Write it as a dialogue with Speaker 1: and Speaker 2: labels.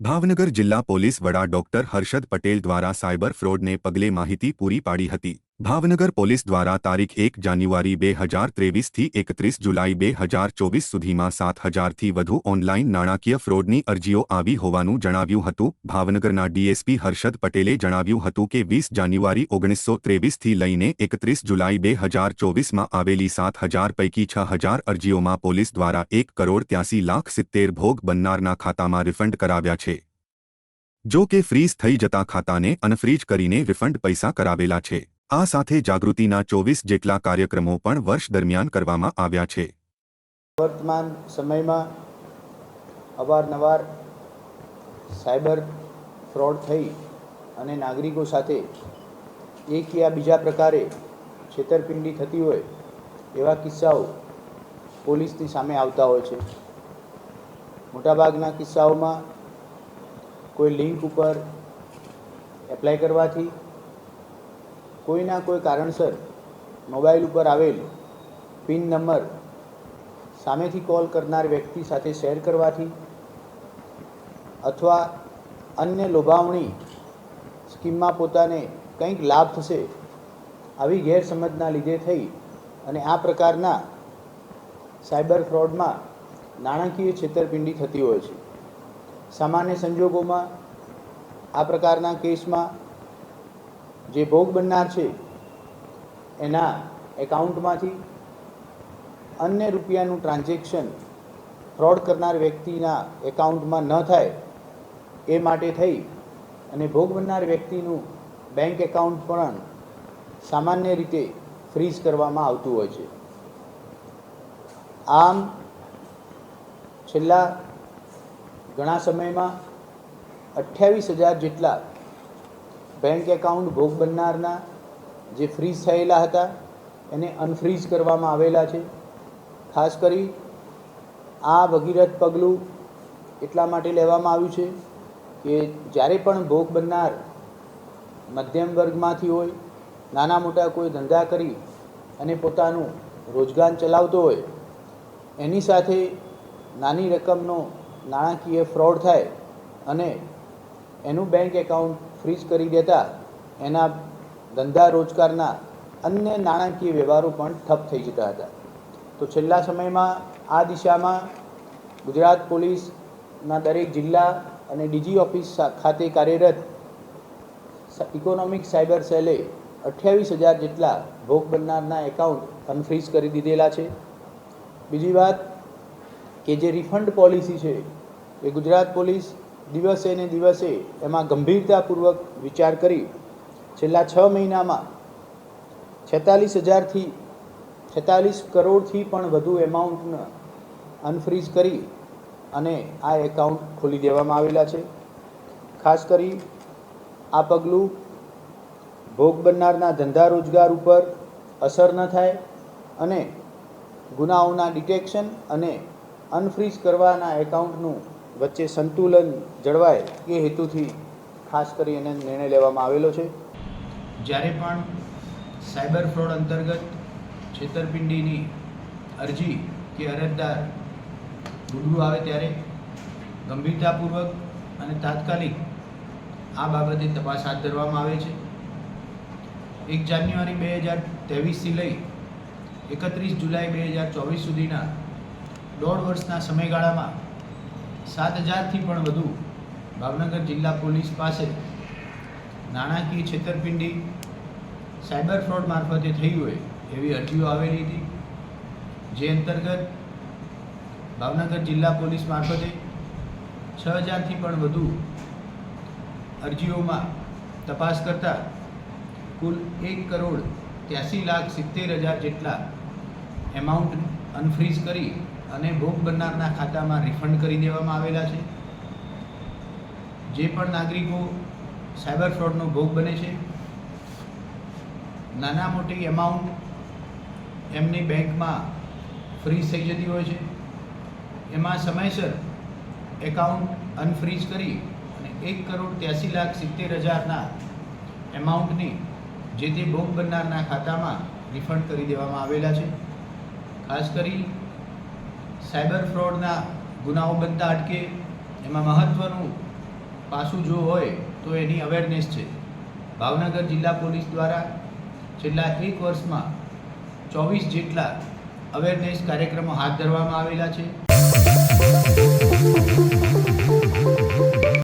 Speaker 1: ભાવનગર જિલ્લા પોલીસ વડા ડોક્ટર હર્ષદ પટેલ દ્વારા સાયબર ફ્રોડને પગલે માહિતી પૂરી પાડી હતી. ભાવનગર પોલીસ દ્વારા તારીખ એક જાન્યુઆરી બે હજાર ત્રેવીસથી એકત્રીસ જુલાઈ બે હજાર ચોવીસ સુધીમાં સાત હજારથી વધુ ઓનલાઈન નાણાકીય ફ્રોડની અરજીઓ આવી હોવાનું જણાવ્યું હતું. ભાવનગરના ડીએસપી હર્ષદ પટેલે જણાવ્યું હતું કે વીસ જાન્યુઆરી ઓગણીસો ત્રેવીસથી લઈને એકત્રીસ જુલાઈ બે હજાર ચોવીસમાં આવેલી સાત હજાર પૈકી છ હજાર અરજીઓમાં પોલીસ દ્વારા એક કરોડ ત્યાસી લાખ સિત્તેર ભોગ બનનારના ખાતામાં રિફંડ કરાવ્યા છે. જો કે ફ્રીઝ થઈ જતા ખાતાને અનફ્રીજ કરીને રિફંડ પૈસા કરાવેલા છે. આ સાથે જાગૃતિના ચોવીસ જેટલા કાર્યક્રમો પણ વર્ષ દરમિયાન કરવામાં આવ્યા છે.
Speaker 2: વર્તમાન સમયમાં અવારનવાર સાયબર ફ્રોડ થઈ અને નાગરિકો સાથે એક યા બીજા પ્રકારે છેતરપિંડી થતી હોય એવા કિસ્સાઓ પોલીસની સામે આવતા હોય છે. મોટાભાગના કિસ્સાઓમાં કોઈ લિંક ઉપર એપ્લાય કરવાથી કોઈના કોઈ કારણસર મોબાઈલ ઉપર આવેલ પિન નંબર સામેથી કોલ કરનાર વ્યક્તિ સાથે શેર કરવાથી અથવા અન્ય લોભાવણી સ્કીમમાં પોતાને કંઈક લાભ થશે આવી ગેરસમજના લીધે થઈ અને આ પ્રકારના સાયબર ફ્રોડમાં નાણાકીય છેતરપિંડી થતી હોય છે. સામાન્ય સંજોગોમાં આ પ્રકારના કેસમાં જે ભોગ બનનાર છે, એના એકાઉન્ટમાંથી અન્ય રૂપિયાનું ટ્રાન્ઝેક્શન ફ્રોડ કરનાર વ્યક્તિના એકાઉન્ટમાં ન થાય, એ માટે થઈ અને ભોગ બનનાર વ્યક્તિનું બેંક એકાઉન્ટ પણ સામાન્ય રીતે ફ્રીઝ કરવામાં આવતું હોય છે. આમ, છેલ્લા ઘણા સમયમાં અઠ્યાવીસ હજાર જેટલા બેંક એકાઉન્ટ ભોગ બનનારના જે ફ્રીઝ થયેલા હતા, એને અનફ્રીઝ કરવામાં આવેલા છે. ખાસ કરી આ ભગીરથ પગલું એટલા માટે લેવામાં આવ્યું છે કે જ્યારે પણ ભોગ બનનાર મધ્યમ વર્ગમાંથી હોય, નાના મોટા કોઈ ધંધા કરી અને પોતાનું રોજગાર ચલાવતો હોય, એની સાથે નાની રકમનો નાણાકીય ફ્રોડ થાય અને એનું બેંક એકાઉન્ટ ફ્રીઝ કરી દેતા એના ધંધા રોજગારના અન્ય નાણાકીય વ્યવહારો પણ ઠપ થઈ જતા હતા. તો છેલ્લા સમયમાં આ દિશામાં ગુજરાત પોલીસના દરેક જિલ્લા અને ડીજી ઓફિસ ખાતે કાર્યરત ઇકોનોમિક સાયબર સેલે અઠ્યાવીસ હજાર જેટલા ભોગ બનનારના એકાઉન્ટ અનફ્રીઝ કરી દીધેલા છે. બીજી વાત કે જે રિફંડ પોલિસી છે એ ગુજરાત પોલીસ દિવસે ને દિવસે એમાં ગંભીરતાપૂર્વક વિચાર કરી છેલ્લા છ મહિનામાં છેતાલીસ હજારથી છેતાલીસ કરોડથી પણ વધુ એમાઉન્ટને અનફ્રીઝ કરી અને આ એકાઉન્ટ ખોલી દેવામાં આવેલા છે. ખાસ કરી આ પગલું ભોગ બનનારના ધંધા રોજગાર ઉપર અસર ન થાય અને ગુનાઓના ડિટેક્શન અને અનફ્રીઝ કરવાના એકાઉન્ટનું વચ્ચે સંતુલન જળવાય એ હેતુથી ખાસ કરી એને નિર્ણય લેવામાં આવેલો છે. જ્યારે પણ સાયબર ફ્રોડ અંતર્ગત છેતરપિંડીની અરજી કે અરજદાર રૂબરૂ આવે ત્યારે ગંભીરતાપૂર્વક અને તાત્કાલિક આ બાબતે તપાસ હાથ ધરવામાં આવે છે. એક જાન્યુઆરી બે હજાર ત્રેવીસથી લઈ એકત્રીસ જુલાઈ બે હજાર ચોવીસ સુધીના દોઢ વર્ષના સમયગાળામાં સાત હજારથી પણ વધુ ભાવનગર જિલ્લા પોલીસ પાસે નાણાકીય છેતરપિંડી, સાયબર ફ્રોડ મારફતે થઈ હોય એવી અરજીઓ આવેલી હતી. જે અંતર્ગત ભાવનગર જિલ્લા પોલીસ મારફતે છ હજારથી પણ વધુ અરજીઓમાં તપાસ કરતા કુલ એક કરોડ ત્યાસી લાખ સિત્તેર હજાર જેટલા એમાઉન્ટ અનફ્રીઝ કરી અને ભોગ બનનારના ખાતામાં રિફંડ કરી દેવામાં આવેલા છે. જે પણ નાગરિકો સાયબર ફ્રોડનો ભોગ બને છે, નાના મોટી એમાઉન્ટ એમની બેંકમાં ફ્રીઝ થઈ જતી હોય છે. એમાં સમયસર એકાઉન્ટ અનફ્રીઝ કરી અને એક કરોડ ત્યાસી લાખ સિત્તેર હજારના એમાઉન્ટની જે તે ભોગ બનનારના ખાતામાં રિફંડ કરી દેવામાં આવેલા છે. ખાસ કરી સાયબર ફ્રોડના ગુનાઓ બનતા અટકે, એમાં મહત્ત્વનું પાસું જો હોય તો એની અવેરનેસ છે. ભાવનગર જિલ્લા પોલીસ દ્વારા છેલ્લા એક વર્ષમાં ચોવીસ જેટલા અવેરનેસ કાર્યક્રમો હાથ ધરવામાં આવેલા છે.